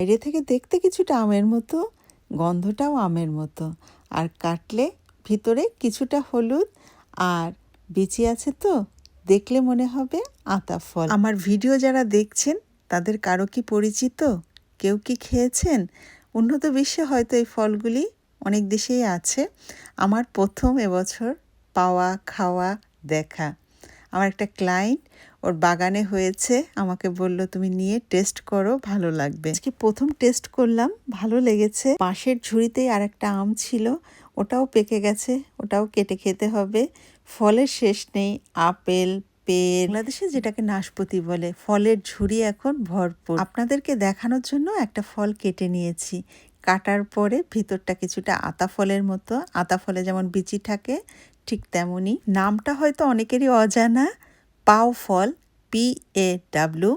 বাইরে থেকে দেখতে কিছুটা আমের মতো, গন্ধটাও আমের মতো। আর কাটলে ভিতরে কিছুটা হলুদ, আর বিচি আছে তো, দেখলে মনে হবে আতা ফল। আমার ভিডিও যারা দেখছেন, তাদের কারও কি পরিচিত? কেউ কি খেয়েছেন? উন্নত বিশ্বে হয়তো এই ফলগুলি অনেক দেশেই আছে। আমার প্রথম এবছর পাওয়া, খাওয়া, দেখা। আমার একটা ক্লায়েন্ট ওর বাগানে হয়েছে, আমাকে বলল, তুমি নিয়ে টেস্ট করো, ভালো লাগবে। আজকে প্রথম টেস্ট করলাম, ভালো লেগেছে। পাশের ঝুড়িতেই আর একটা আম ছিল, ওটাও পেকে গেছে, ওটাও কেটে খেতে হবে। ফলের শেষ নেই, আপেল পেল বাংলাদেশে যেটাকে নাশপাতি বলে, ফলের ঝুড়ি এখন ভরপুর। আপনাদেরকে দেখানোর জন্য একটা ফল কেটে নিয়েছি। কাটার পরে ভিতরটা কিছুটা আতা ফলের মতো, আতা ফলে যেমন বিচি থাকে ঠিক তেমনই। নামটা হয়তো অনেকেরই অজানা। পাও ফল পি এ ডাব্লিউ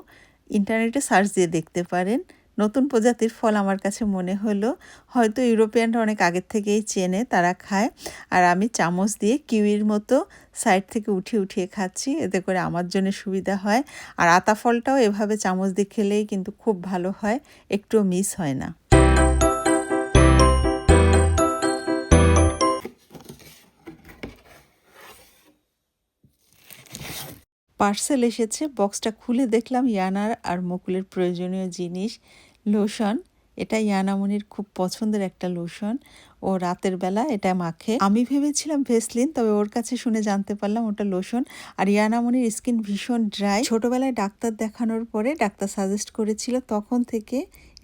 ইন্টারনেটে সার্চ দিয়ে দেখতে পারেন। নতুন প্রজাতির ফল আমার কাছে মনে হলো। হয়তো ইউরোপিয়ানরা অনেক আগের থেকেই চেনে, তারা খায়। আর আমি চামচ দিয়ে কিউইর মতো সাইড থেকে উঠিয়ে উঠিয়ে খাচ্ছি। এতে করে আমার জন্য সুবিধা হয়। আর আতা ফলটাও এভাবে চামচ দিয়ে খেলেই কিন্তু খুব ভালো হয়। একটুও মিস হয় না। পার্সেল এসেছে, বক্সটা খুলে দেখলাম ইয়ানার আর মুকুলের প্রয়োজনীয় জিনিস। লোশন, এটা ইয়ানামনির খুব পছন্দের একটা লোশন। ও রাতের বেলা এটা মাখে। আমি ভেবেছিলাম ভেসলিন, তবে ওর কাছে শুনে জানতে পারলাম ওটা লোশন। আর ইয়ানামনির স্কিন ভীষণ ড্রাই। ছোটবেলায় ডাক্তার দেখানোর পরে ডাক্তার সাজেস্ট করেছিল তখন থেকে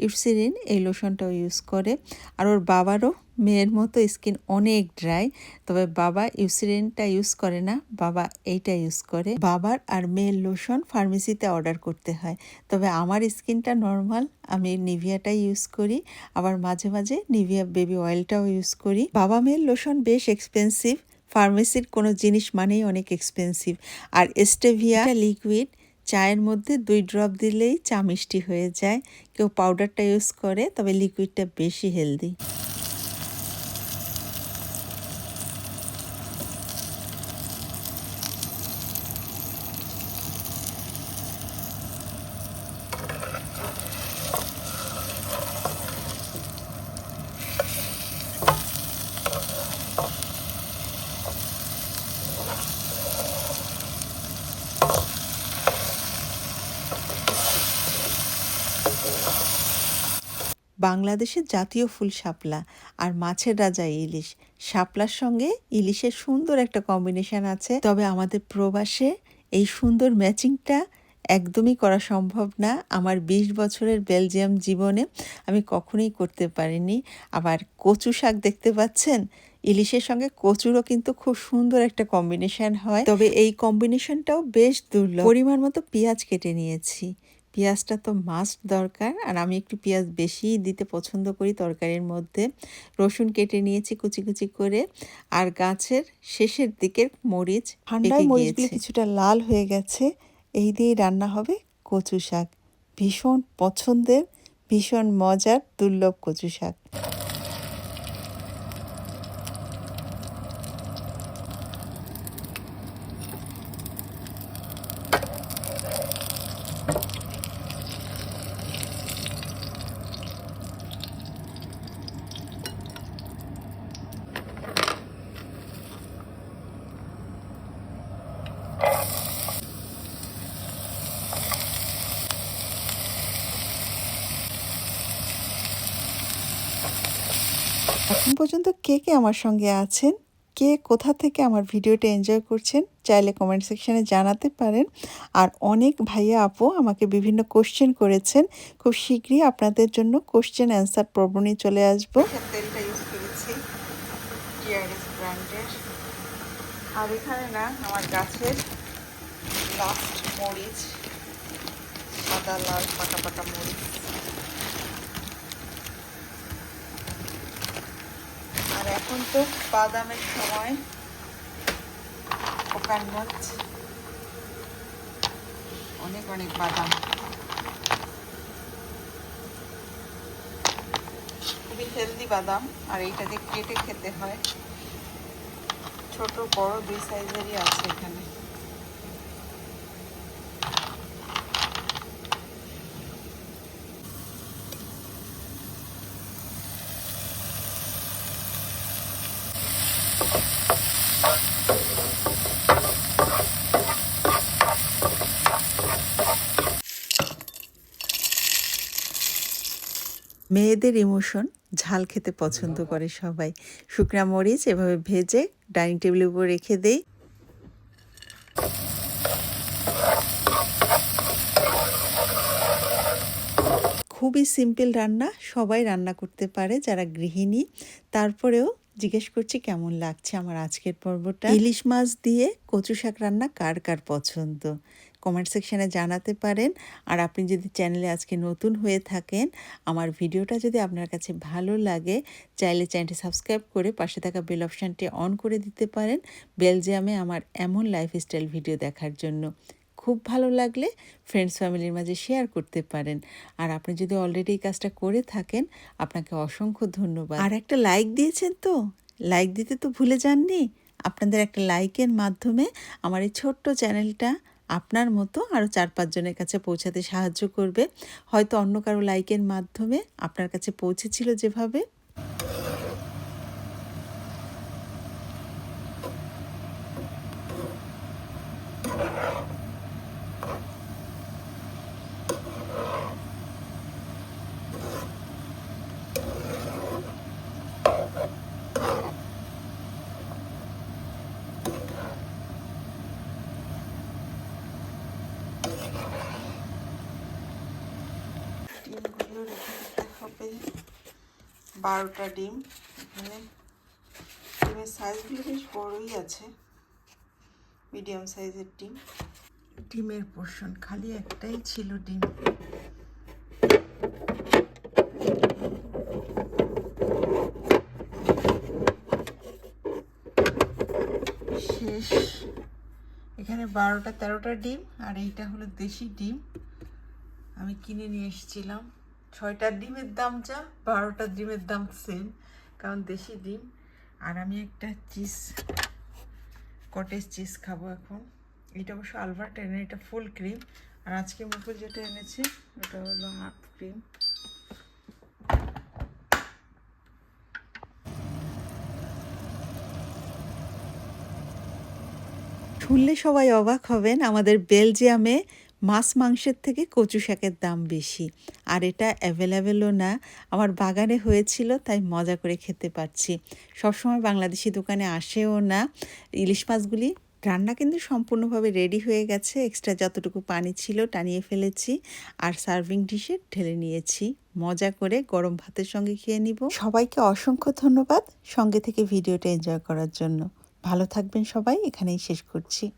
ইউসিরিন এই লোশনটাও ইউজ করে। আর ওর বাবারও মেয়ের মতো স্কিন অনেক ড্রাই, তবে বাবা ইউসিরিনটা ইউজ করে না, বাবা এইটা ইউজ করে। বাবার আর মেয়ের লোশন ফার্মেসিতে অর্ডার করতে হয়। তবে আমার স্কিনটা নর্মাল, আমি নিভিয়াটাই ইউজ করি। আবার মাঝে মাঝে নিভিয়া বেবি অয়েলটাও ইউজ করি। বাবা মেয়ের লোশন বেশ এক্সপেন্সিভ ফার্মেসির কোনো জিনিস মানেই অনেক এক্সপেন্সিভ আর এস্টেভিয়া লিকুইড চায়ের মধ্যে দুই ড্রপ দিলেই চা মিষ্টি হয়ে যায়। কেউ পাউডারটা ইউজ করে, তবে লিকুইডটা বেশি হেলদি বাংলাদেশের জাতীয় ফুল শাপলা আর মাছের রাজা ইলিশ। শাপলার সঙ্গে ইলিশের সুন্দর একটা কম্বিনেশন আছে। তবে আমাদের প্রবাসে এই সুন্দর ম্যাচিংটা একদমই করা সম্ভব না। আমার ২০ বছরের বেলজিয়াম জীবনে আমি কখনোই করতে পারিনি। আবার কচু শাক দেখতে পাচ্ছেন? ইলিশের সঙ্গে কচুরও কিন্তু খুব সুন্দর একটা কম্বিনেশন হয়। তবে এই কম্বিনেশনটাও বেশ দুর্লভ। পরিমাণ মতো পেঁয়াজ কেটে নিয়েছি। পেঁয়াজটা তো মাস্ট দরকার। আর আমি একটু পেঁয়াজ বেশি দিতে পছন্দ করি তরকারির মধ্যে। রসুন কেটে নিয়েছি কুচি কুচি করে। আর গাছের শেষের দিকের মরিচ ঠান্ডায় মরিচগুলো কিছুটা লাল হয়ে গেছে। এই দিয়েই রান্না হবে কচু শাক ভীষণ পছন্দের ভীষণ মজার দুর্লভ কচু শাক এখন পর্যন্ত কে কে আমার সঙ্গে আছেন? কে কোথা থেকে আমার ভিডিওটা এনজয় করছেন? চাইলে কমেন্ট সেকশানে জানাতে পারেন। আর অনেক ভাইয়া আপু আমাকে বিভিন্ন কোশ্চেন করেছেন। খুব শীঘ্রই আপনাদের জন্য কোশ্চেন অ্যান্সার পর্ব নিয়ে চলে আসব। তেলটা ইউজ করেছি। ব্র্যান্ডের আর এখানে না আমার গাছের লাস্ট মরিচ, সাদা, লাল, পাকা পাকা মরিচ। এখন তো বাদামের সময়। কোকানট অনেক অনেক বাদাম। খুবই হেলদি বাদাম, আর এইটা দিয়ে কেটে খেতে হয়। ছোট, বড় দুই সাইজেরই আছে এখানে। মেয়েদের ইমোশন ঝাল খেতে পছন্দ করে সবাই। শুকনা মরিচ এভাবে ভেজে ডাইনিং টেবিলের উপর রেখে দেই। খুবই সিম্পল রান্না সবাই রান্না করতে পারে যারা গৃহিণী। তারপরেও জিজ্ঞেস করছি কেমন লাগছে আমার আজকের পর্বটা? ইলিশ মাছ দিয়ে কচু শাক রান্না কার কার পছন্দ? কমেন্ট সেকশানে জানাতে পারেন। আর আপনি যদি চ্যানেলে আজকে নতুন হয়ে থাকেন, আমার ভিডিওটা যদি আপনার কাছে ভালো লাগে, চাইলে চ্যানেলটি সাবস্ক্রাইব করে পাশে থাকা বেল অপশানটি অন করে দিতে পারেন বেলজিয়ামে আমার এমন লাইফস্টাইল ভিডিও দেখার জন্য। খুব ভালো লাগলে ফ্রেন্ডস ফ্যামিলির মাঝে শেয়ার করতে পারেন। আর আপনি যদি অলরেডি এই কাজটা করে থাকেন, আপনাকে অসংখ্য ধন্যবাদ। আর একটা লাইক দিয়েছেন তো? লাইক দিতে তো ভুলে যাননি? আপনাদের একটা লাইকের মাধ্যমে আমার এই ছোট্ট চ্যানেলটা আপনার মতো আরও চার পাঁচজনের কাছে পৌঁছাতে সাহায্য করবে। হয়তো অন্য কারও লাইকের মাধ্যমে আপনার কাছে পৌঁছেছিল যেভাবে ডিমগুলো রেখে দিতে হবে বারোটা ডিম, এখানে ডিমের সাইজগুলো বেশ বড়ই আছে মিডিয়াম সাইজের ডিম। ডিমের পোর্শন খালি একটাই ছিল ডিম। শেষ। এখানে বারোটা তেরোটা ডিম, আর এইটা হলো দেশি ডিম। আমি কিনে নিয়ে এসেছিলাম। ছয়টার ডিমের দাম যা বারোটার ডিমের দাম সেম কারণ দেশি ডিম। আর আমি একটা চিজ কটেজ চিজ খাব এখন। এটা অবশ্য আলবার্ট এনে এটা ফুল ক্রিম আর আজকে মুকুল যেটা এনেছে, ওটা হলো হাফ ক্রিম শুনলে সবাই অবাক হবেন, আমাদের বেলজিয়ামে মাছ মাংসের থেকে কচু শাকের দাম বেশি। আর এটা অ্যাভেলেবেলও না। আমার বাগানে হয়েছিল, তাই মজা করে খেতে পারছি। সবসময় বাংলাদেশি দোকানে আসেও না। ইলিশ মাছগুলি রান্না কিন্তু সম্পূর্ণভাবে রেডি হয়ে গেছে। এক্সট্রা যতটুকু পানি ছিল টানিয়ে ফেলেছি। আর সার্ভিং ডিশে ঢেলে নিয়েছি। মজা করে গরম ভাতের সঙ্গে খেয়ে নিব। সবাইকে অসংখ্য ধন্যবাদ। সঙ্গে থেকে ভিডিওটা এনজয় করার জন্য। ভালো থাকবেন সবাই। এখানেই শেষ করছি।